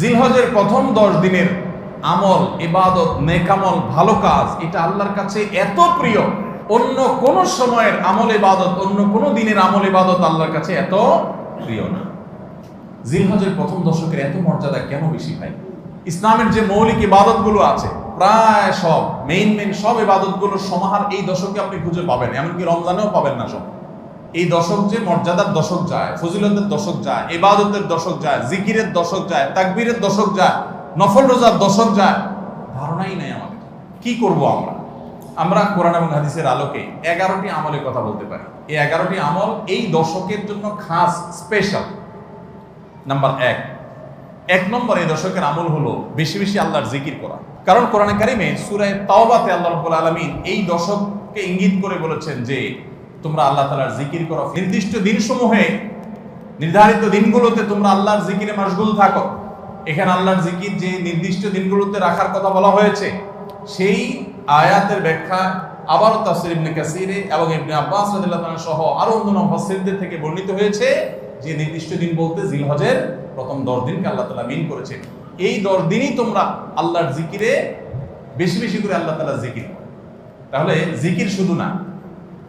জিলহজের প্রথম দশ দিনের আমল, ইবাদত নেকামল ভালো কাজ, এটা আল্লাহর কাছে এত প্রিয়। অন্য কোন সময়ের আমল, ইবাদত, অন্য কোন দিনের আমল, ইবাদত আল্লাহর কাছে এত প্রিয় না। জিলহজের প্রথম দশকের এত মর্যাদা কেন বেশি ভাই? ইসলামের যে মৌলিক ইবাদতগুলো আছে, প্রায় সব মেইন মেইন সব ইবাদতগুলোর সমাহার এই দশকে আপনি খুঁজে পাবেন, এমনকি রমজানেও পাবেন না সব। এই দশক যে মর্যাদার দশক যায়, ফজিলতের দশক যায়, ইবাদতের দশক যায়, জিকিরের দশক যায়, তাকবীরের দশক যায়, নফল রোজার দশক যায়, ধারণাই নাই আমাদের। কি করব আমরা? আমরা কোরআন এবং হাদিসের আলোকে এগারোটি আমলের কথা বলতে পারি। এই এগারোটি আমল এই দশকের জন্য খাস স্পেশাল নাম্বার এক। এক নম্বর এই দশকের আমল হলো বেশি বেশি আল্লাহর জিকির করা। কারণ কোরআনে কারিমে সুরায় তাওবাতে আল্লাহ রাব্বুল আলামিন এই দশককে ইঙ্গিত করে বলেছেন যে তোমরা আল্লাহ তাআলার জিকির করো। নির্দিষ্ট দিনসমূহে, নির্ধারিত দিনগুলোতে তোমরা আল্লাহর জিকিরে মশগুল থাকো। এখানে আল্লাহর জিকির যে নির্দিষ্ট দিনগুলোতে রাখার কথা বলা হয়েছে, সেই আয়াতের ব্যাখ্যা আবারও তাফসীর ইবনে কাসিরে এবং ইবনে আব্বাস রাদিয়াল্লাহু সহ আরও অন্যান্য মুফাসসিরদের থেকে বর্ণিত হয়েছে যে নির্দিষ্ট দিন বলতে জিলহজের প্রথম দশ দিনকে আল্লাহ তাআলা মিন করেছেন। এই দশ দিনই তোমরা আল্লাহর জিকিরে বেশি বেশি করে আল্লাহ তাআলা জিকির তাহলে জিকির শুধু না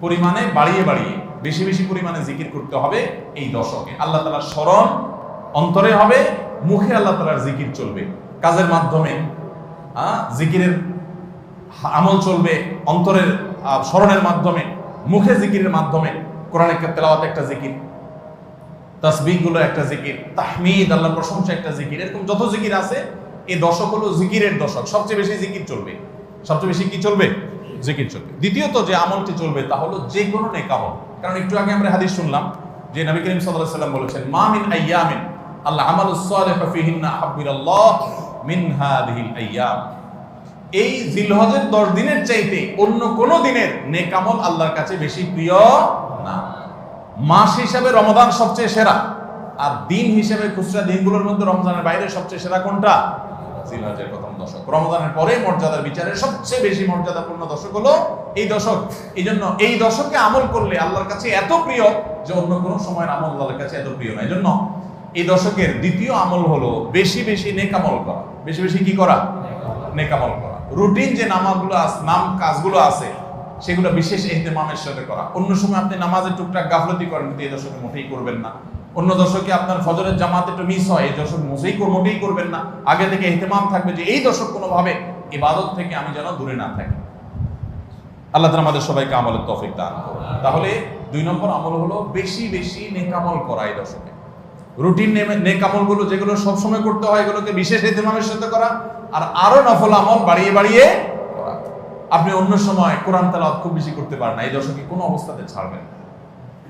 পরিমাণে বাড়িয়ে বাড়িয়ে, বেশি বেশি পরিমাণে জিকির করতে হবে এই দশকে। আল্লাহ তাআলার স্মরণ অন্তরে হবে, মুখে আল্লাহ তাআলার জিকির চলবে। কাজের মাধ্যমে জিকিরের আমল চলবে অন্তরের স্মরণের মাধ্যমে, মুখে জিকিরের মাধ্যমে। কোরআনের তেলাওয়াত একটা জিকির তাসবিহগুলো একটা জিকির, তাহমিদ আল্লাহ প্রশংসা একটা জিকির, এরকম যত জিকির আছে, এই দশক হলো জিকিরের দশক। সবচেয়ে বেশি জিকির চলবে। সবচেয়ে বেশি কি চলবে? জিকির চলবে। দ্বিতীয়ত যে আমলটি চলবে তা হলো যে কোনো নেকামল কারণ একটু আগে আমরা হাদিস শুনলাম যে নবী করিম আলাইহি সাল্লাম বলেছেন, মা মিন আইয়ামিন, আল্লাহ সালিহু ফিহিন্না হাব্বিরাল্লাহ মিন হাদিহিল এই জিলহজের দশ দিনের চাইতে অন্য কোন দিনের নেকামল আল্লাহর কাছে বেশি প্রিয় না। মাস হিসাবে রমদান সবচেয়ে সেরা, আর দিন হিসেবে খুচরা দিনগুলোর মধ্যে রমজানের বাইরে সবচেয়ে সেরা কোনটা? জিলহজের প্রথম দশক। রমজানের পরে মর্যাদার বিচারে সবচেয়ে বেশি মর্যাদাপূর্ণ দশক হলো এই দশক। এই জন্য এই দশকে আমল করলে আল্লাহর কাছে এত প্রিয় যে অন্য কোনো সময়ের আমল আল্লাহর কাছে এত প্রিয় জন্য এই দশকের দ্বিতীয় আমল হলো বেশি বেশি নেকামল করা। বেশি বেশি কি করা? নেকামল করা। রুটিন যে নাম কাজগুলো আছে, সেগুলো বিশেষ এহতেমামের সাথে করা। অন্য সময় আপনি নামাজের টুকটাক গাফলতি করেন, কিন্তু এই দশকে মোটেই করবেন না। অন্য দশকে আপনার ফজরের জামাত একটু মিস হয়, এই দশক কর- মোটেই করবেন না। আগে থেকে এহতেমাম থাকবে যে এই দশক কোনোভাবে ইবাদত থেকে আমি যেন দূরে না থাকি। আল্লাহ তাআলা আমাদের সবাইকে আমলের তৌফিক দান তাহলে দুই নম্বর আমল হলো বেশি বেশি নেকামল করা এই দশকে রুটিন নেকামলগুলো যেগুলো সবসময় করতে হয়, এগুলোকে বিশেষ এহতেমামের সাথে করা আর আরও নফল আমল বাড়িয়ে বাড়িয়ে করা। আপনি অন্য সময় কোরআন তেলাওয়াত খুব বেশি করতে পারেন না, এই দশকে কোনো অবস্থাতে ছাড়বেন না।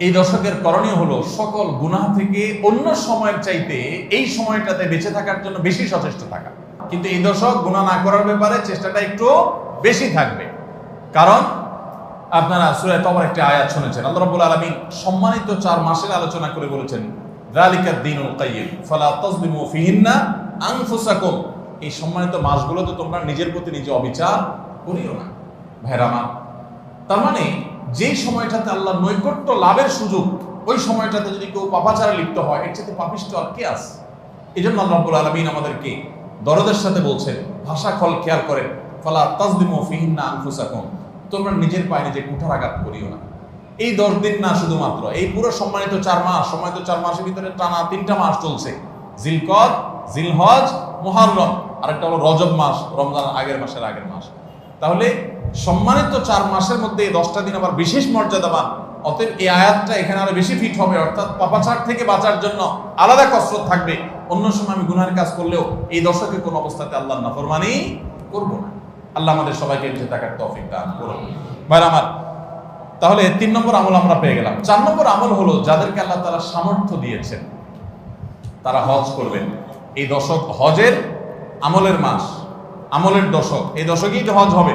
এই দশকের করণীয় হলো সকল গুনাহ থেকে অন্য সময়ের চাইতে এই সময়টাতে বেঁচে থাকার জন্য বেশি সচেষ্ট থাকা। কিন্তু এই দশক গুনাহ না করার ব্যাপারে চেষ্টাটা একটু বেশি থাকবে। কারণ আপনারা সূরা তবার একটি আয়াত শুনেছেন। আল্লাহ রাব্বুল আলামিন সম্মানিত চার মাসের আলোচনা করে বলেছেন, যালিকাদ দীনুল কাইয়্যিম, ফালা তাজলিমু ফিহিন্না আনফুসাকুম। এই সম্মানিত মাসগুলোতে তোমরা নিজের প্রতি নিজে অবিচার করিও না। ভাইরা আমার, তার মানে যে সময়টাতে আল্লাহ নৈকট্য লাভের সুযোগ, ওই সময়টাতে যদি কেউ পাপাচারে লিপ্ত হয়, এর সাথে পাপিষ্ট আর কে আছে? এই জন্য আল্লাহ আলামিন আমাদেরকে দরদের সাথে বলছেন, ভাষা খল খেয়াল করেন, ফালা তাজলিমু ফিহিন্না আনফুসাকুম। তোমরা নিজের পায়ে নিজে কুঠারাঘাত করিও না। এই দশ দিন না শুধুমাত্র, এই পুরো সম্মানিত চার মাস, সম্মানিত চার মাসের ভিতরে টানা তিনটা মাস চলছে। জিলকদ, জিলহজ, মুহাররম। আরেকটা হলো রজব মাস রমজান আগের মাসের আগের মাস। তাহলে সম্মানিত চার মাসের মধ্যে এই দশটা দিন আবার বিশেষ মর্যাদাবান অতএব এই আয়াতটা এখানে আরও বেশি ফিট হবে, অর্থাৎ পাপাচার থেকে বাঁচার জন্য আলাদা কসরত থাকবে। অন্য সময় আমি গুনাহের কাজ করলেও এই দশকে কোন অবস্থাতে আল্লাহ নাফরমানি করব না। আল্লাহ আমাদের সবাইকে বেঁচে থাকার তৌফিক দান করুন। ভাইরা আমার, তাহলে তিন নম্বর আমল আমরা পেয়ে গেলাম। চার নম্বর আমল হলো যাদেরকে আল্লাহ তারা সামর্থ্য দিয়েছেন, তারা হজ করবেন। এই দশক হজের আমলের মাস, আমলের দশক। এই দশকেই তো হজ হবে।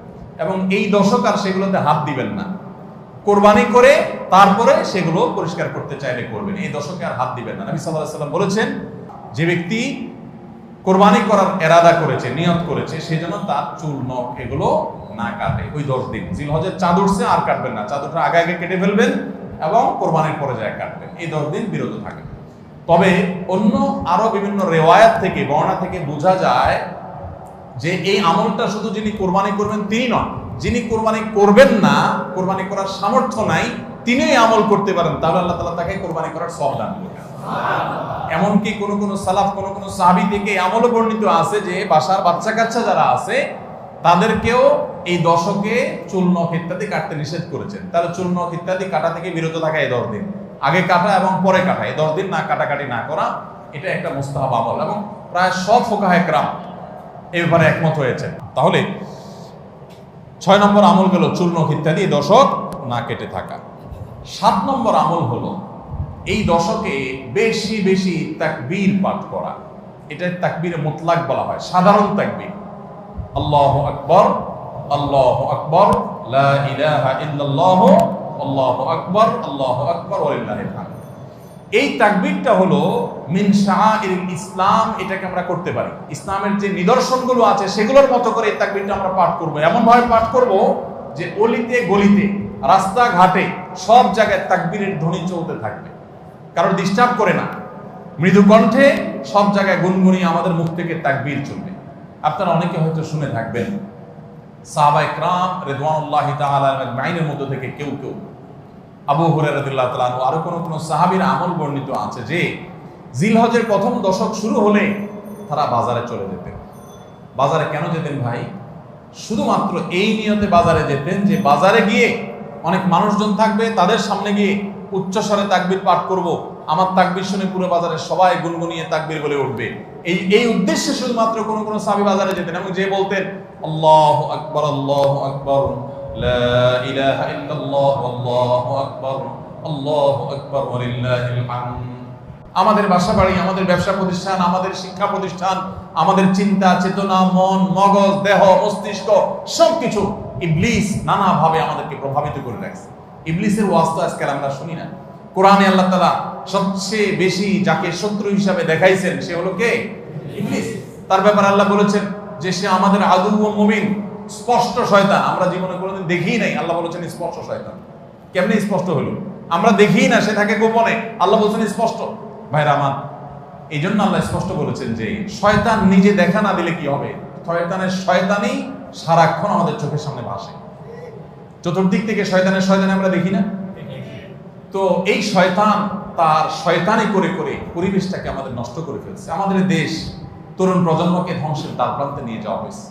এবং এই দশক আর সেগুলোতে হাত দিবেন না। কোরবানি করে তারপরে সেগুলো পরিষ্কার করতে চাইলে করবেন। এই দশকে আর হাত দিবেন না। নবী আলাইহি সাল্লাম বলেছেন, যে ব্যক্তি কোরবানি করার এরাদা করেছে, নিয়ত করেছে সেই জন্য তার চুল, নখ এগুলো না কাটে। ওই দশ দিন। জিলহজের চাঁদ উঠছে, আর কাটবেন না। চাঁদ আগে আগে কেটে ফেলবেন এবং কোরবানির পরে যায় কাটবেন। এই দশ দিন বিরত থাকে তবে অন্য আরও বিভিন্ন রেওয়ায়াত থেকে বর্ণা থেকে বোঝা যায় যে এই আমলটা শুধু যিনি কোরবানি করবেন তিনি নন, যিনি কোরবানি করবেন না, কোরবানি করার সামর্থ্য নাই তিনি আমল করতে পারেন, তাহলে আল্লাহ তালা তাকে কোরবানি করার সব দান করবেন। এমনকি কোনো কোনো সালাফ, কোনো কোনো সাহাবি থেকে এই আমলও বর্ণিত আছে যে বাসার বাচ্চা কাচ্চা যারা আছে, তাদেরকেও এই দশকে নখ ইত্যাদি কাটতে নিষেধ করেছেন। চুল নখ ইত্যাদি কাটা থেকে বিরত থাকা এই দশ দিন। আগে কাটা এবং পরে কাটা, এই দশ দিন না কাটাকাটি না করা, এটা একটা মুস্তাহাব আমল। এবং প্রায় সব ফোকাহে ক্রাম এ ব্যাপারে একমত হয়েছেন। তাহলে ছয় নম্বর আমল গেল চূর্ণ ইত্যাদি, দশক না কেটে থাকা। সাত নম্বর আমল হলো এই দশকে বেশি বেশি তাকবীর পাঠ করা। এটা তাকবীরে মুতলাক বলা হয়, সাধারণ তাকবীর। আল্লাহ আকবর আল্লাহ আকবর, লা ইলাহা ইল্লাল্লাহ, আল্লাহু আকবর আল্লাহু আকবর ওয়ালিল্লাহিল হামদ এই তাকবীরটা হলো মিন শাআইর ইসলাম, এটাকে আমরা করতে পারি। ইসলামের যে নিদর্শনগুলো আছে, সেগুলোর মতো করে এই তাকবীরটা আমরা পাঠ করব। এমন ভাবে পাঠ করব যে অলিতে, গলিতে, রাস্তাঘাটে, সব জায়গায় তাকবীরের ধ্বনি চলতে থাকবে। কারণ ডিস্টার্ব করে না। মৃদু কণ্ঠে সব জায়গায় গুনগুনিয়ে আমাদের মুখ থেকে তাকবীর চলবে। আপনারা অনেকে হয়তো শুনে থাকবেন সাহাবায়ে ক্রাম রেদওয়ানুল্লাহি আজমাইনের মধ্য থেকে কেউ কেউ আবু হুরায়রাদিল্লাহু তাআলা আনহু আরও কোনো কোন সাহাবীর আমল বর্ণিত আছে যে জিলহজের প্রথম দশক শুরু হলে তারা বাজারে চলে যেতেন। বাজারে কেন যেতেন ভাই? শুধুমাত্র এই নিয়তে বাজারে যেতেন যে বাজারে গিয়ে অনেক মানুষজন থাকবে, তাদের সামনে গিয়ে উচ্চস্বরে তাকবির পাঠ করব, আমার তাকবির শুনে পুরো বাজারে সবাই গুনগুনিয়ে তাকবির বলে উঠবে। এই এই উদ্দেশ্যে শুধুমাত্র কোনো কোনো সাহাবী বাজারে যেতেন এবং যে বলতেন, আল্লাহু আকবার আল্লাহু আকবার। লা ইলাহা ইল্লাল্লাহ, আল্লাহু আকবার আল্লাহু আকবার, ওয়ালিল্লাহিল হামদ। আমাদের বাসা বাড়ি, আমাদের ব্যবসা প্রতিষ্ঠান, আমাদের শিক্ষা প্রতিষ্ঠান, আমাদের চিন্তা, চেতনা, মন, মগজ, দেহ, মস্তিষ্ক, সবকিছু ইবলিস নানাভাবে আমাদেরকে প্রভাবিত করে রাখছে। ইবলিসের ওয়াজ তো আজকাল আমরা শুনি না। কোরআনে আল্লাহ তালা সবচেয়ে বেশি যাকে শত্রু হিসাবে দেখাইছেন, সে হলো কে? ইবলিস। তার ব্যাপারে আল্লাহ বলেছেন যে সে আমাদের আদু ও মুমিন। স্পষ্ট শয়তান। আমরা জীবনে কোনোদিন দেখিই নাই, আল্লাহ বলেছেন স্পষ্ট শয়তান। কেমনে স্পষ্ট হলো? আমরা দেখি না, সে থাকে গোপনে। আল্লাহ বলছেন স্পষ্ট। ভাইরা আমার এই জন্য আল্লাহ স্পষ্ট বলেছেন যে, শয়তান নিজে দেখা না দিলে কি হবে? শয়তানের শয়তানই সারাক্ষণ আমাদের চোখের সামনে ভাসে। চতুর্দিক থেকে শয়তানের শয়তান আমরা দেখি না? তো এই শয়তান তার শয়তানি করে করে পরিবেশটাকে আমাদের নষ্ট করে ফেলছে। আমাদের দেশ তরুণ প্রজন্মকে ধ্বংসের দ্বার প্রান্তে নিয়ে যাওয়া হয়েছে।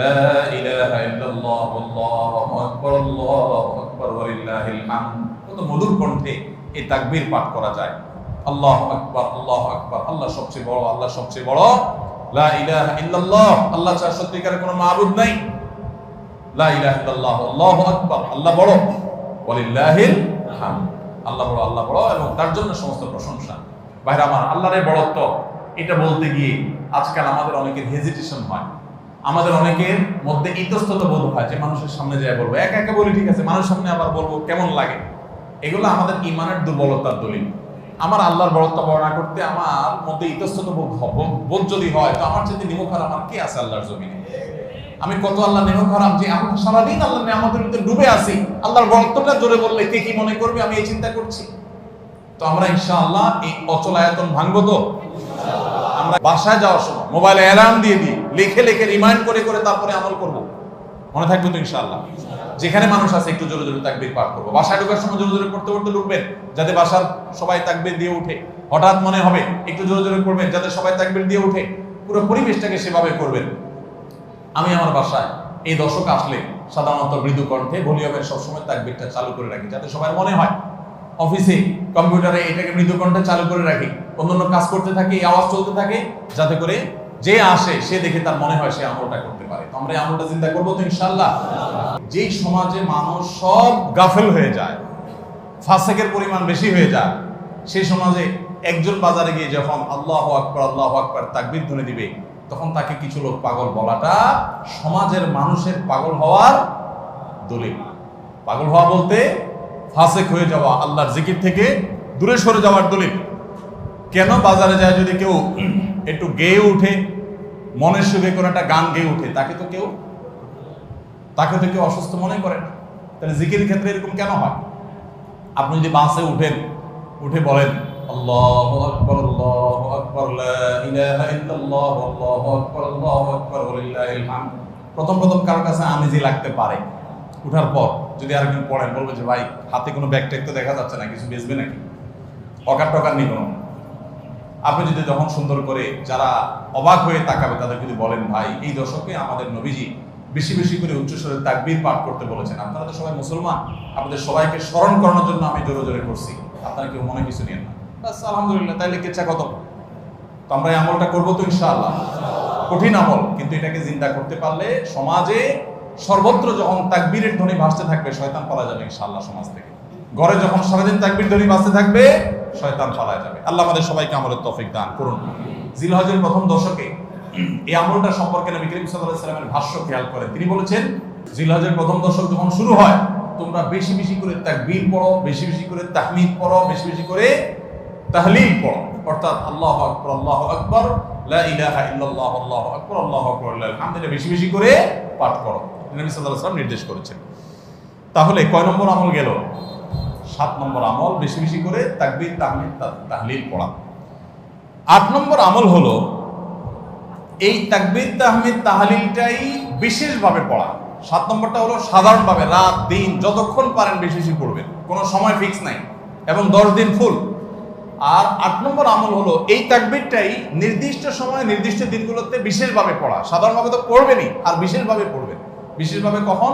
লা ইলাহা ইল্লাল্লাহ, আল্লাহু আকবার আল্লাহু আকবার ওয়া লিল্লাহিল হামদ। কত মধুর কণ্ঠে এই তাকবীর পাঠ করা যায়। আল্লাহু আকবার আল্লাহু আকবার, আল্লাহ সবচেয়ে বড়, আল্লাহ সবচেয়ে বড়। লা ইলাহা ইল্লাল্লাহ, আল্লাহ ছাড়া সত্যিকারের কোনো মাবুদ নাই। লা ইলাহা ইল্লাল্লাহ, আল্লাহু আকবার, আল্লাহ বড়। ওয়ালিল্লাহিল হামদ। আল্লাহ বড় আল্লাহ বড় এবং তার জন্য সমস্ত প্রশংসা। ভাইরা আমার আল্লাহর বড়ত্ব, এটা বলতে গিয়ে আজকাল আমাদের অনেকের হেজিটেশন হয়। আমাদের অনেকের মধ্যে ইতস্তত বোধ হয় যে মানুষের সামনে যায় বলব, একা একা বলি ঠিক আছে, মানুষের সামনে আবার বলব কেমন লাগে? এগুলো আমাদের ইমানের দুর্বলতার দলিল। আমার আল্লাহর বড়ত্ব বর্ণনা করতে আমার মধ্যে ইতস্তত বোধ বোধ যদি হয়, তো আমার যদি নিমুখ আমার কে আছে আল্লাহর জমিনে? আমি কত আল্লাহ নেমে খারাপ যে আমরা সারাদিন আল্লাহ আমাদের ভিতরে ডুবে আছি, আল্লাহর বক্তব্যটা জোরে বললে কে কি মনে করবে আমি এই চিন্তা করছি? তো আমরা ইনশাআল্লাহ এই অচল আয়তন ভাঙবো তো? আমরা বাসায় যাওয়ার সময় মোবাইলে অ্যালার্ম দিয়ে দিই। লিখে লিখে রিমাইন্ড করে করে তারপরে আমল করব। মনে থাকবে তো ইনশাআল্লাহ। যেখানে মানুষ আছে একটু জোরে জোরে তাকবীর পাঠ করব। বাসায় ঢোকার সময় জোরে জোরে পড়তে পড়তে ঢুকবেন যাতে বাসার সবাই তাকবীর দিয়ে উঠে। হঠাৎ মনে হবে একটু জোরে জোরে করবেন যাতে সবাই তাকবীর দিয়ে উঠে। পুরো পরিবেশটাকে সেভাবে করবেন। আমি আমার বাসায় এই দশক আসলে সাধারণত মৃদু কণ্ঠে ভলিউমের সবসময় তাকবিরটা চালু করে রাখি, যাতে সবার মনে হয় অফিসে কম্পিউটারে এটাকে মৃদু কণ্ঠে চালু করে রাখি। অন্যান্য কাজ করতে থাকি, এই আওয়াজ চলতে থাকে, যাতে করে যে আসে, সে দেখে তার মনে হয় সে আমলটা করতে পারে। আমরা আমলটা চিন্তা করব তো ইনশাল্লাহ যেই সমাজে মানুষ সব গাফেল হয়ে যায়, ফাসেকের পরিমাণ বেশি হয়ে যায়, সেই সমাজে একজন বাজারে গিয়ে যখন আল্লাহ আকবর আল্লাহ আকবর তাকবির ধ্বনি দিবে, তখন তাকে কিছু লোক পাগল বলাটা সমাজের মানুষের পাগল হওয়ার দলিল। পাগল হওয়া বলতে ফাসেক হয়ে যাওয়া, আল্লাহর জিকির থেকে দূরে সরে যাওয়ার দলিল। কেন বাজারে যায় যদি কেউ একটু গেয়ে উঠে মনের সুখে কোনো একটা গান গেয়ে উঠে, তাকে তো কেউ, তাকে তো কেউ অসুস্থ মনে করে না। তাহলে জিকির ক্ষেত্রে এরকম কেন হয়? আপনি যদি বাসে উঠেন, উঠে বলেন প্রথম প্রথম কারোর কাছে আনিজি লাগতে পারে। উঠার পর যদি আরেকজন পড়েন, বলবে যে, ভাই, হাতে কোনো ব্যাগ ট্যাগ তো দেখা যাচ্ছে না, কিছু বেচবে নাকি? অকার টকার নেই কোনো আপনি যদি যখন সুন্দর করে যারা অবাক হয়ে তাকাবে, তাদের যদি বলেন, ভাই, এই দশকে আমাদের নবীজি বেশি বেশি করে উচ্চস্বরে তাকবীর পাঠ করতে বলেছেন। আপনারা তো সবাই মুসলমান। আপনাদের সবাইকে স্মরণ করানোর জন্য আমি জোরে জোরে করছি। আপনারা কেউ মনে কিছু নিয়েন না। আলহামদুলিল্লাহ, তাইলে কেচ্ছা কত? তো আমরা এই আমলটা করব তো ইনশাআল্লাহ। কঠিন আমল, কিন্তু এটাকে চিন্তা করতে পারলে সমাজে সর্বত্র যখন তাকবীরের ধ্বনি ভাসতে থাকবে, শয়তান পালা যাবে ইনশাআল্লাহ সমাজ থেকে। ঘরে যখন সারাদিন তাকবির ধ্বনি ভাসতে থাকবে, শয়তান পালা যাবে। আল্লাহ আমাদের সবাইকে আমলের তফিক দান করুন। জিলহজের প্রথম দশকে এই আমলটা সম্পর্কে নবী করিম আলাইহি সাল্লামের ভাষ্য খেয়াল করেন। তিনি বলেছেন, জিলহজের প্রথম দশক যখন শুরু হয়, তোমরা বেশি বেশি করে তাকবীর পড়ো, বেশি বেশি করে তাহমিদ পড়ো, বেশি বেশি করে তাহলিল পড়ো। অর্থাৎ আল্লাহ আকবর আল্লাহ আকবর, লা ইলাহা ইল্লাল্লাহ, আল্লাহু আকবর আল্লাহু আকবর আলহামদুলিল্লাহ বেশি বেশি করে পাঠ করো নবী সাল্লাল্লাহু আলাইহি নির্দেশ করেছেন। তাহলে কয় নম্বর আমল গেল? সাত নম্বর আমল বেশি বেশি করে তাকবীর, তাহমিদ তাহলিল পড়া। আট নম্বর আমল হলো এই তাকবীর, তাহমিদ, তাহলিলটাই বিশেষভাবে পড়া। সাত নম্বরটা হলো সাধারণভাবে রাত, দিন, যতক্ষণ পারেন বেশি বেশি পড়বেন। কোনো সময় ফিক্স নাই এবং দশ দিন ফুল। আর আট নম্বর আমল হলো এই তাকবীরটাই নির্দিষ্ট সময় নির্দিষ্ট দিনগুলোতে বিশেষভাবে পড়া। সাধারণভাবে তো পড়বেনই, আর বিশেষভাবে পড়বেন। বিশেষভাবে কখন?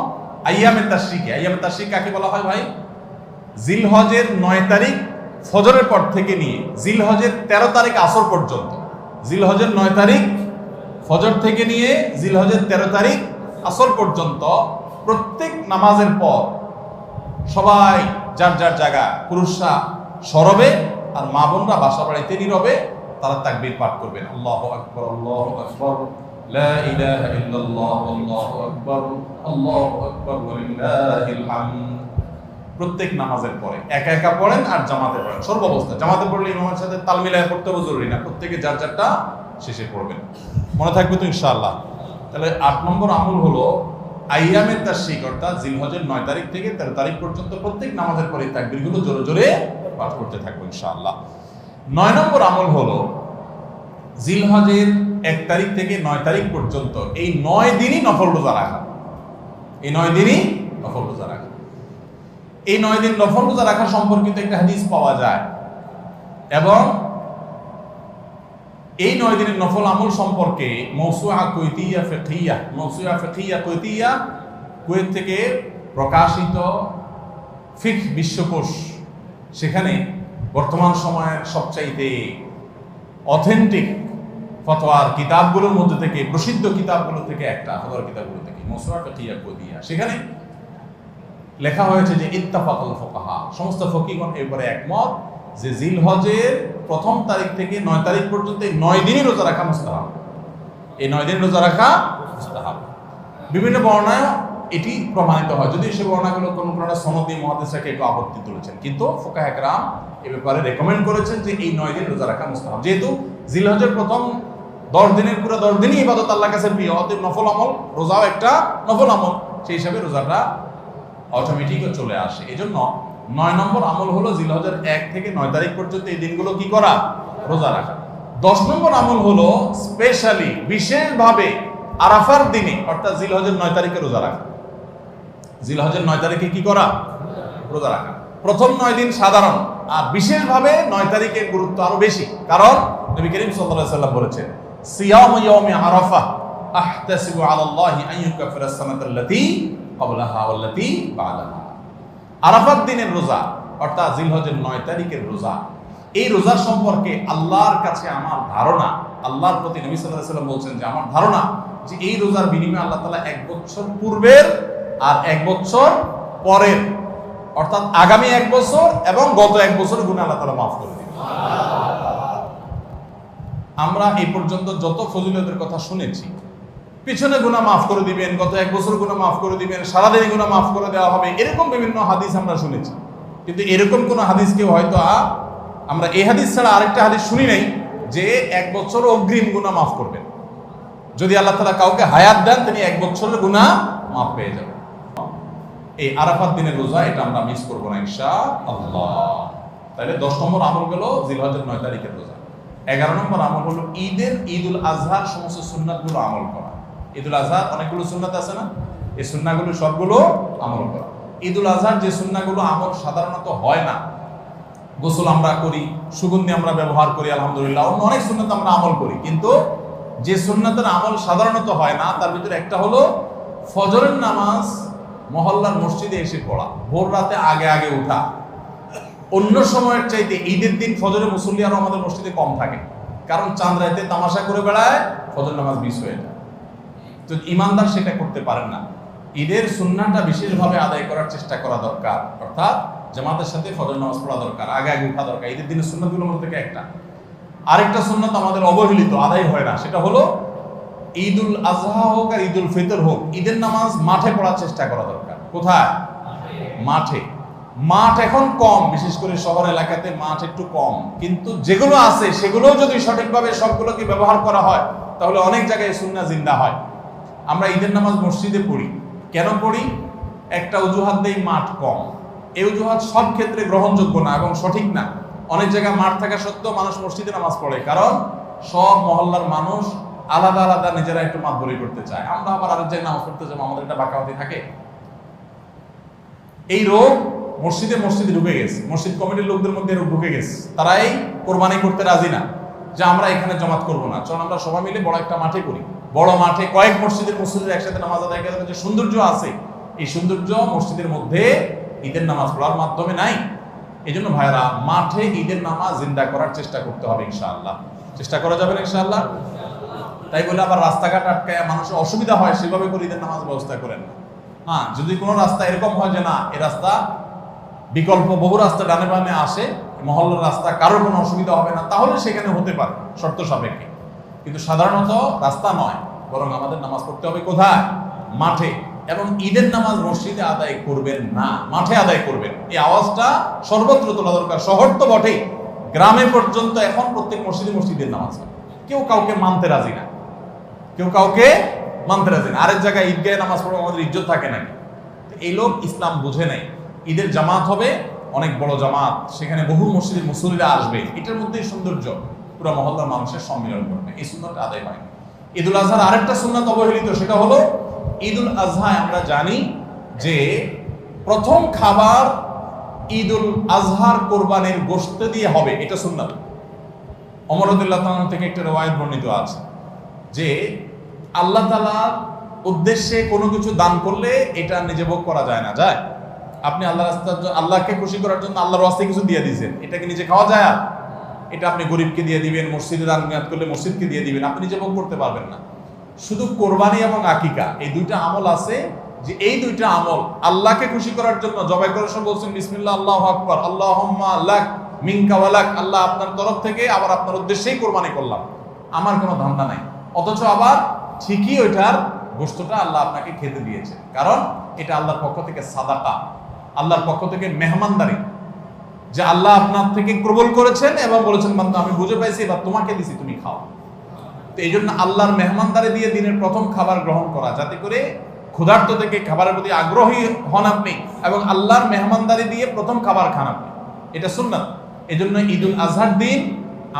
আইয়ামের তাশ্রিকে। আইয়ামের তাশ্রিক কাকে বলা হয় ভাই? জিলহজের নয় তারিখ ফজরের পর থেকে নিয়ে, জিলহজের তেরো তারিখ আসর পর্যন্ত। জিলহজের নয় তারিখ ফজর থেকে নিয়ে, জিলহজের তেরো তারিখ আসর পর্যন্ত প্রত্যেক নামাজের পর সবাই যার যার জায়গা, পুরুষরা সরবে আর মা বোনরা বাসা বাড়িতে নীরবে, তারা তাকবীর পাঠ করবেন। আল্লাহু আকবার আল্লাহু আকবার। ইল্লাল্লাহ, আল্লাহু আকবার। আল্লাহু আকবার প্রত্যেক নামাজের পরে। একা একা পড়েন আর জামাতে পড়েন। সর্বাবস্থা জামাতে পড়লে ইমামের সাথে তাল মিলায় পড়তে জরুরি না। প্রত্যেকে যার যারটা শেষে পড়বেন। মনে থাকবে তো ইনশাআল্লাহ। তাহলে আট নম্বর আমল হলো আইয়ামের তার শিক অর্থাৎ জিলহজের নয় তারিখ থেকে তেরো তারিখ পর্যন্ত প্রত্যেক নামাজের পরে তাকবিরগুলো জোরে জোরে পাঠ করতে থাকব ইনশাআল্লাহ। নয় নম্বর আমল হলো জিলহজের এক তারিখ থেকে নয় তারিখ পর্যন্ত এই নয় দিনই নফল রোজা রাখা। এই নয় দিনই নফল রোজা রাখা। এই নয় দিন নফল রোজা রাখা সম্পর্কিত একটা হাদিস পাওয়া যায়। এবং এই নয় দিনের নফল আমল সম্পর্কে মৌসুয়া কৈতিয়া ফেকিয়া মৌসুয়া ফেকিয়া কৈতিয়া কুয়েত থেকে প্রকাশিত ফিক বিশ্বকোষ। সেখানে বর্তমান সময়ের সবচাইতে অথেন্টিক ফতোয়ার কিতাবগুলোর মধ্যে থেকে, প্রসিদ্ধ কিতাবগুলো থেকে একটা, ফতোয়ার কিতাবগুলো থেকে, মৌসুয়া ফেকিয়া কৈতিয়া। সেখানে লেখা হয়েছে যে ইত্তাফাকুল ফোকাহা। সমস্ত ফকিগণ এরপরে একমত যে জিলহজের প্রথম তারিখ থেকে নয় তারিখ পর্যন্ত এই নয় দিনই রোজা রাখা মুস্তাহাব। এই নয় দিন রোজা রাখা মুস্তাহাব। বিভিন্ন বর্ণায় এটি প্রমাণিত হয়। যদি সে বর্ণাগুলো কোনো কোনো সনদি মহাদেশাকে একটু আপত্তি তুলেছেন। কিন্তু ফোকা একরাম এ ব্যাপারে রেকমেন্ড করেছেন যে এই নয় দিন রোজা রাখা মুস্তাহাব। যেহেতু জিলহজের প্রথম দশ দিনের পুরো দশ দিনই ইবাদত আল্লাহ কাছে প্রিয়, অতএব নফল আমল, রোজাও একটা নফল আমল। সেই হিসাবে রোজাটা অটোমেটিক চলে আসে। এজন্য নয় নম্বর আমল হলো জিলহজের এক থেকে নয় তারিখ পর্যন্ত এই দিনগুলো কি করা? রোজা রাখা। দশ নম্বর আমল হলো স্পেশালি বিশেষভাবে আরাফার দিনে, অর্থাৎ জিলহজের নয় তারিখে রোজা রাখা। জিলহজের নয় তারিখে কি করা? রোজা রাখা। প্রথম নয় দিন সাধারণ, আর বিশেষভাবে নয় তারিখের গুরুত্ব আরও বেশি। কারণ নবী করিম সাল্লাল্লাহু সাল্লাম বলেছেন, সিয়াম ইয়াউমি আরাফা আহতাসিবু আলাল্লাহি আন ইউকাফিরা সানাতাল্লাতী ক্বাবলাহা ওয়াল্লাতী বা'দাহা আরাফাত দিনের রোজা, অর্থাৎ জিলহজের নয় তারিখের রোজা, এই রোজা সম্পর্কে আল্লাহর কাছে আমার ধারণা, আল্লাহর প্রতি নবী সাল্লাম বলছেন যে আমার ধারণা যে এই রোজার বিনিময়ে আল্লাহ তাআলা এক বছর পূর্বের আর এক বছর পরের, অর্থাৎ আগামী এক বছর এবং গত এক বছর গুণে আল্লাহ তাআলা মাফ করে দিবেন। আমরা এই পর্যন্ত যত ফজিলতের কথা শুনেছি পিছনে গুণা মাফ করে দিবেন, গত এক বছর গুণা মাফ করে দিবেন, সারাদিন গুণা মাফ করে দেওয়া হবে, এরকম বিভিন্ন হাদিস আমরা শুনেছি। কিন্তু এরকম কোন হাদিস কেউ হয়তো আমরা এই হাদিস ছাড়া আরেকটা হাদিস শুনি নাই যে এক বছর অগ্রিম গুণা মাফ করবেন। যদি আল্লাহ তালা কাউকে হায়াত দেন, তিনি এক বছরের গুণা মাফ পেয়ে যাবেন। এই আরাফাত দিনের রোজা, এটা আমরা মিস করব না ইনশা আল্লাহ তাহলে দশ নম্বর আমল গেল জিলহজের নয় তারিখের রোজা। এগারো নম্বর আমল হলো ঈদের ঈদুল আজহার সমস্ত সুন্নাতগুলো আমল করা। ঈদুল আজহার অনেকগুলো সুন্নাত আছে না? এই সুন্নাগুলো সবগুলো আমল করা। ঈদুল আজহার যে সুন্নাগুলো আমল সাধারণত হয় না, গোসল আমরা করি, সুগন্ধি আমরা ব্যবহার করি, আলহামদুলিল্লাহ, অন্য অনেক সুন্নাত আমরা আমল করি। কিন্তু যে সুন্নাতের আমল সাধারণত হয় না, তার ভিতরে একটা হলো ফজরের নামাজ মহল্লার মসজিদে এসে পড়া, ভোর রাতে আগে আগে উঠা। অন্য সময়ের চাইতে ঈদের দিন ফজরে মুসল্লি আরও আমাদের মসজিদে কম থাকে। কারণ চাঁদ রাতে তামাশা করে বেড়ায়, ফজর নামাজ মিস হয়ে যায়। তো ইমানদার সেটা করতে পারেন না। ঈদের সুন্নাটা বিশেষভাবে আদায় করার চেষ্টা করা দরকার। অর্থাৎ জামাতের সাথে ফজর নামাজ পড়া দরকার, আগে আগে উঠা দরকার। ঈদের দিনের সুন্নাতগুলোর মধ্যে থেকে একটা। আরেকটা সুন্নাত আমাদের অবহেলিত, আদায় হয় না। সেটা হলো ঈদুল আজহা হোক আর ঈদুল ফিতর হোক, ঈদের নামাজ মাঠে পড়ার চেষ্টা করা দরকার। কোথায়? মাঠে। মাঠ এখন কম, বিশেষ করে শহর এলাকাতে মাঠ একটু কম। কিন্তু যেগুলো আছে, সেগুলোও যদি সঠিকভাবে সবগুলোকে ব্যবহার করা হয়, তাহলে অনেক জায়গায় সুন্না জিন্দা হয়। আমরা ঈদের নামাজ মসজিদে পড়ি। কেন পড়ি? একটা অজুহাত দেই মাঠ কম। এই অজুহাত সব ক্ষেত্রে গ্রহণযোগ্য না এবং সঠিক না। অনেক জায়গায় মাঠ থাকা সত্ত্বেও মানুষ মসজিদে নামাজ পড়ে, কারণ সব মহল্লার মানুষ আলাদা আলাদা নিজেরা একটু মাত বলি করতে চায়। আমরা আবার আরেক জায়গায় নামাজ পড়তে যাব, আমাদের একটা বাঁকাওয়াতি থাকে। এই রোগ মসজিদে মসজিদে ঢুকে গেছে। মসজিদ কমিটির লোকদের মধ্যে রোগ ঢুকে গেছে। তারাই কোরবানি করতে রাজি না যে আমরা এখানে জমাত করব না। চল আমরা সবাই মিলে বড় একটা মাঠে করি। বড় মাঠে কয়েক মসজিদের মসজিদের একসাথে নামাজ আদায় করার যে সৌন্দর্য আছে, এই সৌন্দর্য মসজিদের মধ্যে ঈদের নামাজ পড়ার মাধ্যমে নাই। এই জন্য ভাইরা মাঠে ঈদের নামাজ জিন্দা করার চেষ্টা করতে হবে ইনশাআল্লাহ। চেষ্টা করা যাবে ইনশাআল্লাহ? তাই বলে আবার রাস্তাঘাট আটকায় মানুষের অসুবিধা হয়, সেভাবে করে ঈদের নামাজ ব্যবস্থা করেন না। হ্যাঁ যদি কোনো রাস্তা এরকম হয় যে না এই রাস্তা বিকল্প, বহু রাস্তা ডানে বামে আসে, মহল্লার রাস্তা, কারোর কোনো অসুবিধা হবে না, তাহলে সেখানে হতে পারে, শর্ত সাপেক্ষে। কিন্তু সাধারণত রাস্তা নয়, বরং আমাদের নামাজ পড়তে হবে কোথায়? মাঠে। এবং ঈদের নামাজ মসজিদে আদায় করবেন না, মাঠে আদায় করবেন। এই আওয়াজটা সর্বত্র তোলা দরকার। শহর তো বটেই। গ্রামে পর্যন্ত এখন প্রত্যেক মসজিদে মসজিদের নামাজ কেউ কাউকে মানতে রাজি না। কেউ কাউকে মানতে রাজি না। আরেক জায়গায় ঈদগাহে নামাজ পড়ব, আমাদের ইজ্জত থাকে নাকি এই লোক ইসলাম বুঝে নাই। ঈদের জামাত হবে, অনেক বড় জামাত। সেখানে বহু মসজিদের মুসল্লিরা আসবে। এটার মধ্যেই সৌন্দর্য। পুরো মহল্লার মানুষের সম্মিলন করবে এই সুন্নতটা আদায় হয়। ঈদুল আজহার আরেকটা সুন্নত অবহেলিত, সেটা হলো ঈদুল আজহায় আমরা জানি যে প্রথম খাবার ঈদুল আজহার কোরবানির গোশত দিয়ে হবে, এটা সুন্নত। অমরদুল্লাহ থেকে একটা রওয়ায়ত বর্ণিত আছে যে আল্লাহ তালার উদ্দেশ্যে কোনো কিছু দান করলে এটা নিজে ভোগ করা যায় না। যায়। আপনি আল্লাহ রাস্তার আল্লাহকে খুশি করার জন্য আল্লাহর রাস্তায় কিছু দিয়ে দিয়েছেন, এটাকে নিজে খাওয়া যায় আর? এটা আপনি গরিবকে দিয়ে দিবেন, মসজিদে দান করলে মসজিদকে দিয়ে দিবেন, আপনি নিজে ভোগ করতে পারবেন না। শুধু কোরবানি এবং আকিকা, এই দুইটা আমল আছে যে এই দুইটা আমল আল্লাহকে খুশি করার জন্য জবাই করার সময় বলছেন, বিসমিল্লাহ, আল্লাহ আকবর আল্লাহ লাক, মিনকা ওয়ালাক আল্লাহ আপনার তরফ থেকে আবার আপনার উদ্দেশ্যেই কোরবানি করলাম। আমার কোনো ধান্দা নাই। অথচ আবার ঠিকই ওইটার গোস্তটা আল্লাহ আপনাকে খেতে দিয়েছে। কারণ এটা আল্লাহর পক্ষ থেকে সাদাকা। আল্লাহর পক্ষ থেকে মেহমানদারি। যে আল্লাহ আপনার থেকে প্রবল করেছেন এবং বলেছেন, বান্দা, আমি বুঝে পাইছি এবার তোমাকে দিছি, তুমি খাও। তো এই জন্য আল্লাহর মেহমানদারি দিয়ে দিনের প্রথম খাবার গ্রহণ করা, যাতে করে ক্ষুধার্ত থেকে খাবারের প্রতি আগ্রহী হন আপনি এবং আল্লাহর মেহমানদারি দিয়ে প্রথম খাবার খান আপনি। এটা শুননা এই জন্য ঈদুল আজহার দিন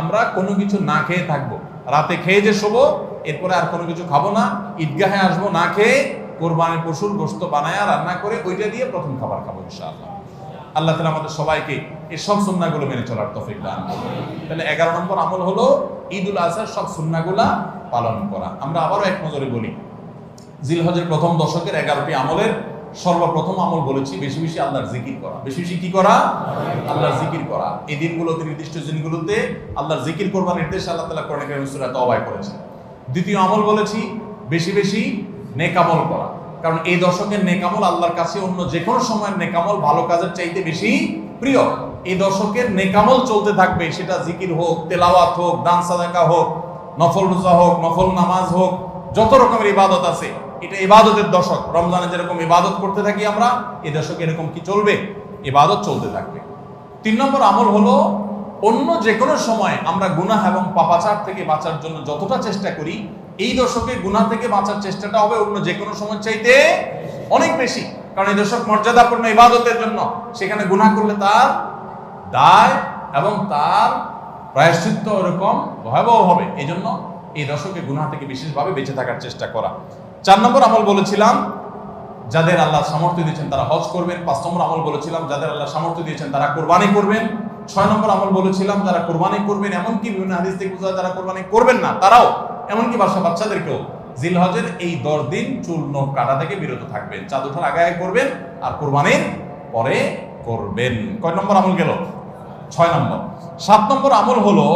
আমরা কোনো কিছু না খেয়ে থাকব। রাতে খেয়ে যে শোবো, এরপরে আর কোনো কিছু খাব না। ঈদগাহে আসব না খেয়ে, কোরবানির পশুর গোস্ত বানায়া রান্না করে ওইটা দিয়ে প্রথম খাবার খাব ইনশাআল্লাহ। আল্লাহ তালা আমাদের সবাইকে এই সব সুন্নাগুলো মেনে চলার তফিক দান তাহলে এগারো নম্বর আমল হলো ঈদ উল আজহার সব সুন্নাগুলা পালন করা। আমরা আবারও এক নজরে বলি, জিলহজের প্রথম দশকের এগারোটি আমলের সর্বপ্রথম আমল বলেছি, বেশি বেশি আল্লাহর জিকির করা। বেশি বেশি কি করা? আল্লাহর জিকির করা। এই দিনগুলোতে, নির্দিষ্ট দিনগুলোতে আল্লাহর জিকির করবার নির্দেশ আল্লাহ তালা সূরা তওবায় করেছে দ্বিতীয় আমল বলেছি, বেশি বেশি নেকামল করা। কারণ এই দশকের নেকামল আল্লাহর কাছে অন্য যে কোনো সময়ের নেকামল ভালো কাজের চাইতে বেশি প্রিয়। এই দশকের নেকামল চলতে থাকবে, সেটা জিকির হোক, তেলাওয়াত হোক, দান সাদাকা হোক, নফল রোজা হোক, নফল নামাজ হোক, যত রকমের ইবাদত আছে, এটা ইবাদতের দশক। রমজানে যেরকম ইবাদত করতে থাকি আমরা এই দশকে এরকম কি চলবে? ইবাদত চলতে থাকবে। তিন নম্বর আমল হলো, অন্য যে কোনো সময় আমরা গুনাহ এবং পাপাচার থেকে বাঁচার জন্য যতটা চেষ্টা করি এই দশকে গুনাহ থেকে বাঁচার চেষ্টাটা হবে অন্য যে কোনো সময় চাইতে অনেক বেশি। কারণ এই দশক মর্যাদাপূর্ণ ইবাদতের জন্য সেখানে গুনাহ করলে তার দায় এবং তার প্রায়শ্চিত্ত ওরকম ভয়াবহ হবে। এই জন্য এই দশকে গুনাহ থেকে বিশেষভাবে বেঁচে থাকার চেষ্টা করা। চার নম্বর আমল বলেছিলাম, যাদের আল্লাহ সামর্থ্য দিয়েছেন তারা হজ করবেন। পাঁচ নম্বর আমল বলেছিলাম, যাদের আল্লাহ সামর্থ্য দিয়েছেন তারা কোরবানি করবেন। ছয় নম্বর আমল বলেছিলাম যারা কোরবানি করবেন, এমনকি বিভিন্ন হাদিস থেকে বোঝা যারা কোরবানি করবেন না, তারাও, এমনকি বাসা বাচ্চাদেরকেও। জিলহজের এই দশ দিন চুল, নখ, কাটা থেকে বিরত থাকবেন, চাঁদ ওঠার আগে আগে করবেন আর কোরবানির পরে করবেন। কয় নম্বর আমল গেল? ছয় নম্বর। সাত নম্বর আমল হলো,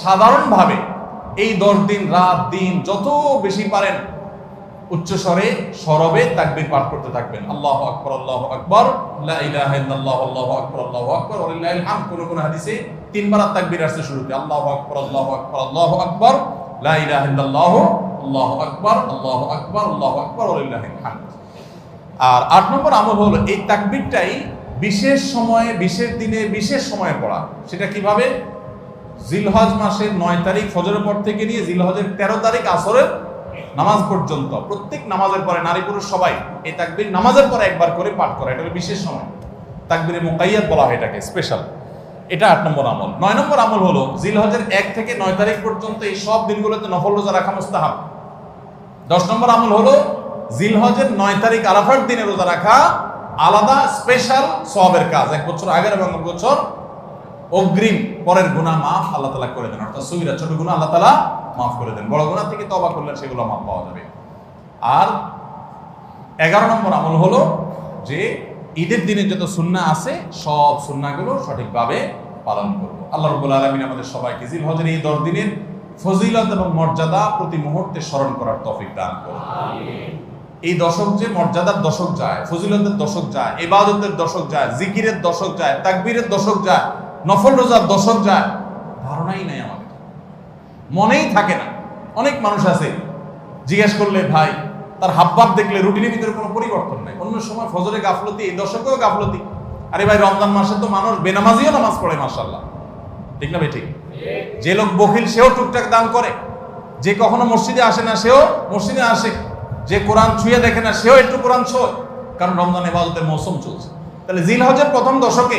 সাধারণভাবে এই দশ দিন, রাত, দিন, যত বেশি পারেন উচ্চ স্বরে সরবে তাকবীর পাঠ করতে থাকবেন আল্লাহ আকবর আল্লাহ আকবর কোন কোন হাদিসে তিনবার তাকবীর আসছে শুরুতে আল্লাহু আকবর আল্লাহু আকবর আল্লাহু আকবর লা ইলাহা ইল্লাল্লাহ আল্লাহু আকবর আল্লাহু আকবর আল্লাহু আকবর আর আট নম্বর আমল হলো এই তাকবীরটাই বিশেষ সময়ে বিশেষ দিনে বিশেষ সময়ে পড়া সেটা কীভাবে জিলহজ মাসের নয় তারিখ ফজরের পর থেকে নিয়ে জিলহজের তেরো তারিখ আসরের নামাজ পর্যন্ত, প্রত্যেক নামাজের পরে নারী পুরুষ সবাই এই তাকবির নামাজের পরে একবার করে পাঠ করা, এটা বিশেষ সময়। তাকবিরে মোকাইয়াত বলা হয় এটাকে স্পেশাল এটা আট নম্বর আমল। নয় নম্বর আমল হলো জিলহজের এক থেকে নয় তারিখ পর্যন্ত এই সব দিনগুলোতে নফল রোজা রাখা মুস্তাহাব। দশ নম্বর আমল হলো জিলহজের নয় তারিখ আরাফার দিনে রোজা রাখা আলাদা স্পেশাল সবের কাজ। এক বছর আগের এবং বছর অগ্রিম পরের গুণা মাফ আল্লাহ তালা করে দেন। অর্থাৎ সুবিরা ছোট গুণা আল্লাহ তালা মাফ করে দেন। বড় গুণা থেকে তবা করলে সেগুলো মাফ পাওয়া যাবে। আর এগারো নম্বর আমল হলো যে ঈদের দিনে যত সুন্না আছে সব সুন্নাগুলো সঠিকভাবে পালন করব। আল্লাহ রবুল আলমিন আমাদের সবাইকে জিল হজের এই দশ দিনের ফজিলত এবং মর্যাদা প্রতি মুহূর্তে স্মরণ করার তফিক দান করুন। এই দশক যে মর্যাদার দশক যায় ফজিলতের দশক যায় ইবাদতের দশক যায় জিকিরের দশক যায় তাকবীরের দশক যায় নফল রোজার দশক যায় ধারণাই নাই আমাদের। মনেই থাকে না। অনেক মানুষ আছে জিজ্ঞেস করলে ভাই তার হাবভাব দেখলে রুটিনের ভিতরে কোনো পরিবর্তন নাই। অন্য সময় ফজরে গাফলতি এই দশকেও গাফলতি। আরে ভাই রমজান মাসে তো মানুষ বেনামাজিও নামাজ পড়ে মার্শাল্লাহ ঠিক না ভাই ঠিক? যে লোক বকিল সেও টুকটাক দান করে। যে কখনো মসজিদে আসে না সেও মসজিদে আসে। যে কোরআন ছুঁয়ে দেখে না সেও একটু কোরআন ছোঁয় কারণ রমজান এবাদতের মৌসুম চলছে। তাহলে জিল হজের প্রথম দশকে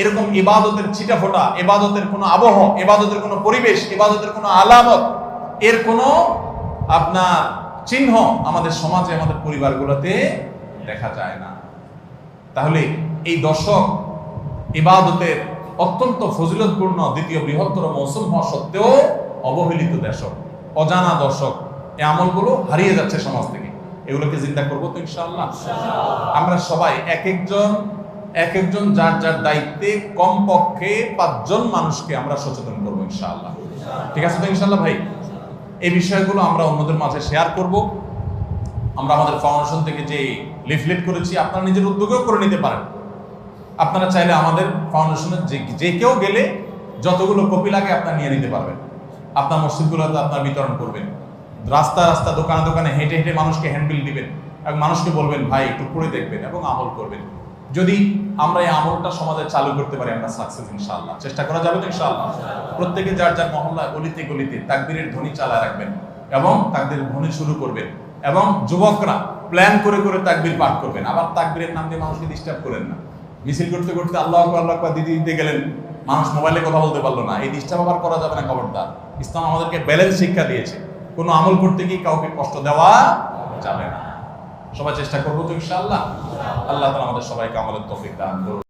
এরকম ইবাদতের ছিটাফোটা, ইবাদতের কোনো আবহ, ইবাদতের কোনো পরিবেশ, ইবাদতের কোনো আলামত, এর কোনো আপনার চিহ্ন আমাদের সমাজে, আমাদের পরিবারগুলোতে দেখা যায় না। তাহলে এই দশক ইবাদতের অত্যন্ত ফজিলতপূর্ণ দ্বিতীয় বৃহত্তর মৌসুম হওয়া সত্ত্বেও অবহেলিত দশক অজানা দশক এই আমলগুলো হারিয়ে যাচ্ছে সমাজ থেকে। এগুলোকে চিন্তা করব তো ইনশাআল্লাহ। আমরা সবাই এক একজন এক একজন যার যার দায়িত্বে কমপক্ষে পাঁচজন মানুষকে আমরা সচেতন করব ইনশাআল্লাহ। ঠিক আছে তো ইনশাআল্লাহ ভাই? এই বিষয়গুলো আমরা অন্যদের মাঝে শেয়ার করব। আমরা আমাদের ফাউন্ডেশন থেকে যে লিফলেট করেছি, আপনারা নিজের উদ্যোগেও করে নিতে পারেন। আপনারা চাইলে আমাদের ফাউন্ডেশনের যে যে কেউ গেলে যতগুলো কপি লাগে আপনারা নিয়ে নিতে পারবেন। আপনার মসজিদগুলোতে আপনার বিতরণ করবেন। রাস্তা রাস্তা, দোকানে দোকানে হেঁটে হেঁটে মানুষকে হ্যান্ডবিল দিবেন। এবং মানুষকে বলবেন, ভাই, একটু পড়ে দেখবেন এবং আমল করবেন। যদি আমরা এই আমলটা সমাজে চালু করতে পারি, আমরা সাকসেস ইনশাআল্লাহ। চেষ্টা করা যাবে তো ইনশাআল্লাহ? প্রত্যেকে যার যার মহল্লায় গলিতে গলিতে তাকবীরের ধ্বনি চালায় রাখবেন এবং তাকবীরের ধ্বনি শুরু করবেন এবং যুবকরা প্ল্যান করে করে তাকবীর পাঠ করবেন। আবার তাকবীরের নাম দিয়ে মানুষকে ডিস্টার্ব করেন না। মিছিল করতে করতে আল্লাহ আল্লাহ দিতে দিতে গেলেন, মানুষ মোবাইলে কথা বলতে পারল না। এই ডিস্টার্ব আবার করা যাবে না খবরদার। ইসলাম আমাদেরকে ব্যালেন্স শিক্ষা দিয়েছে। কোনো আমল করতে গিয়ে কাউকে কষ্ট দেওয়া যাবে না। সবাই চেষ্টা করব তো ইনশাল্লাহ আল্লাহ তালা আমাদের সবাইকে আমাদের তফিক দান করুন